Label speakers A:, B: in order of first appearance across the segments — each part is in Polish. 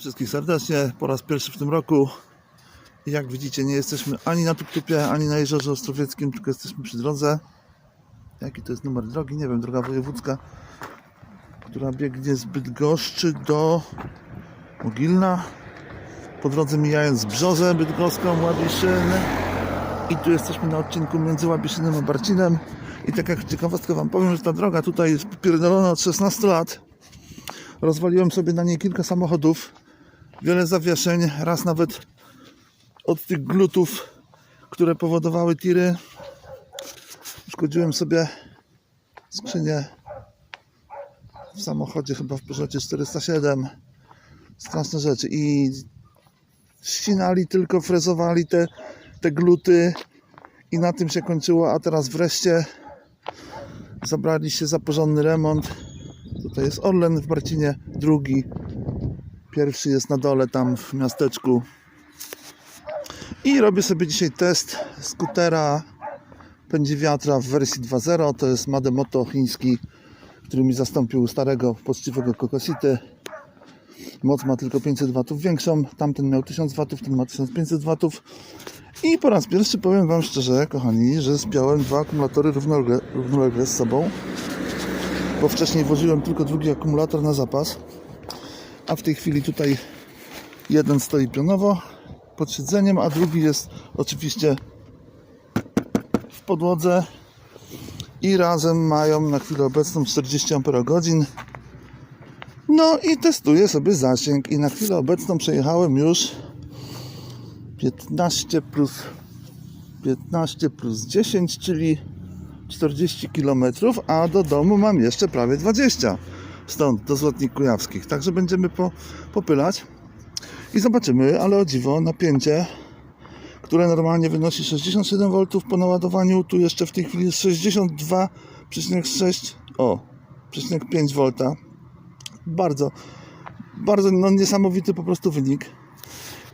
A: wszystkich serdecznie po raz pierwszy w tym roku. Jak widzicie, nie jesteśmy ani na Tuptupie, ani na Jeziorze Ostrowieckim, tylko jesteśmy przy drodze. Jaki to jest numer drogi? Nie wiem, droga wojewódzka, która biegnie z Bydgoszczy do Mogilna. Po drodze mijając Brzozę Bydgoską, Łabiszyn. I tu jesteśmy na odcinku między Łabiszynem a Barcinem. I tak jak ciekawostkę Wam powiem, że ta droga tutaj jest popierdolona od 16 lat. Rozwaliłem sobie na niej kilka samochodów, wiele zawieszeń, raz nawet od tych glutów, które powodowały tiry. Uszkodziłem sobie skrzynię w samochodzie, chyba w Peugeotie 407. Straszne rzeczy. I ścinali tylko, frezowali te, te gluty i na tym się kończyło, a teraz wreszcie zabrali się za porządny remont. Tutaj jest Orlen w Barcinie, drugi. Pierwszy jest na dole tam w miasteczku. I robię sobie dzisiaj test skutera pędzi wiatra w wersji 2.0. To jest Mademoto chiński, który mi zastąpił starego poczciwego Kokosity. Moc ma tylko 500 W większą. Tamten miał 1000 W, ten ma 1500 W. I po raz pierwszy powiem Wam szczerze, kochani, że spiąłem dwa akumulatory równolegle, równolegle z sobą bo wcześniej włożyłem tylko drugi akumulator na zapas, a w tej chwili tutaj jeden stoi pionowo pod siedzeniem, a drugi jest oczywiście w podłodze i razem mają na chwilę obecną 40 Ah. No i testuję sobie zasięg i na chwilę obecną przejechałem już 15 plus 15 plus 10, czyli 40 km, a do domu mam jeszcze prawie 20. Stąd do Złotnik Kujawskich. Także będziemy po, popylać i zobaczymy, ale o dziwo napięcie, które normalnie wynosi 67 V po naładowaniu, tu jeszcze w tej chwili jest 62,6 o, 5 V. Bardzo, bardzo no, niesamowity po prostu wynik.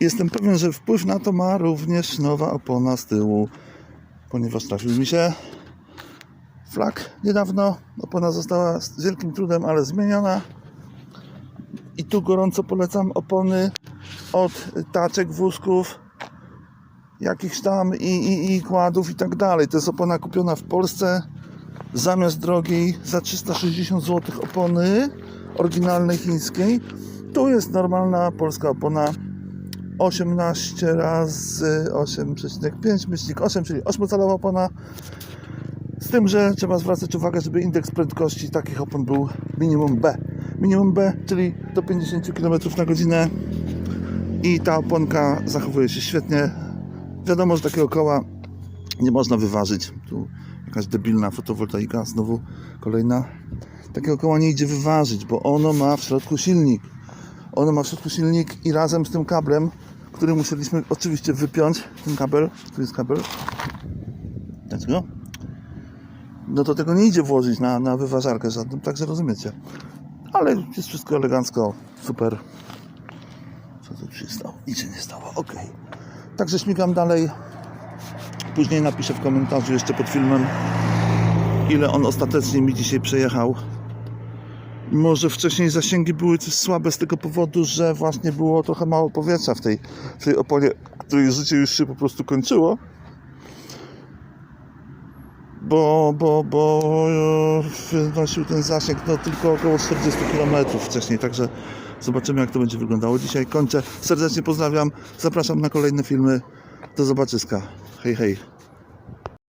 A: Jestem pewien, że wpływ na to ma również nowa opona z tyłu, ponieważ trafił mi się flak niedawno. Opona została z wielkim trudem, ale zmieniona. I tu gorąco polecam opony od taczek wózków, jakichś tam i, i, i kładów i tak dalej. To jest opona kupiona w Polsce zamiast drogiej za 360 zł opony oryginalnej chińskiej. Tu jest normalna polska opona 18 razy 8,5 myślnik 8, czyli 8-calowa opona z tym, że trzeba zwracać uwagę, żeby indeks prędkości takich opon był minimum B. Minimum B, czyli do 50 km na godzinę i ta oponka zachowuje się świetnie. Wiadomo, że takiego koła nie można wyważyć. Tu jakaś debilna fotowoltaika, znowu kolejna. Takiego koła nie idzie wyważyć, bo ono ma w środku silnik. Ono ma w środku silnik i razem z tym kablem, który musieliśmy oczywiście wypiąć, ten kabel, tu jest kabel, dlaczego? No to tego nie idzie włożyć na, na wyważarkę żadną, także rozumiecie. Ale jest wszystko elegancko, super. Co tu się stało? Nic się nie stało, ok. Także śmigam dalej. Później napiszę w komentarzu jeszcze pod filmem, ile on ostatecznie mi dzisiaj przejechał. Może wcześniej zasięgi były coś słabe z tego powodu, że właśnie było trochę mało powietrza w tej, w tej oponie, której życie już się po prostu kończyło bo, bo, bo e, wynosił ten zasięg no, tylko około 40 km wcześniej, także zobaczymy jak to będzie wyglądało. Dzisiaj kończę, serdecznie pozdrawiam, zapraszam na kolejne filmy, do zobaczyska, hej hej.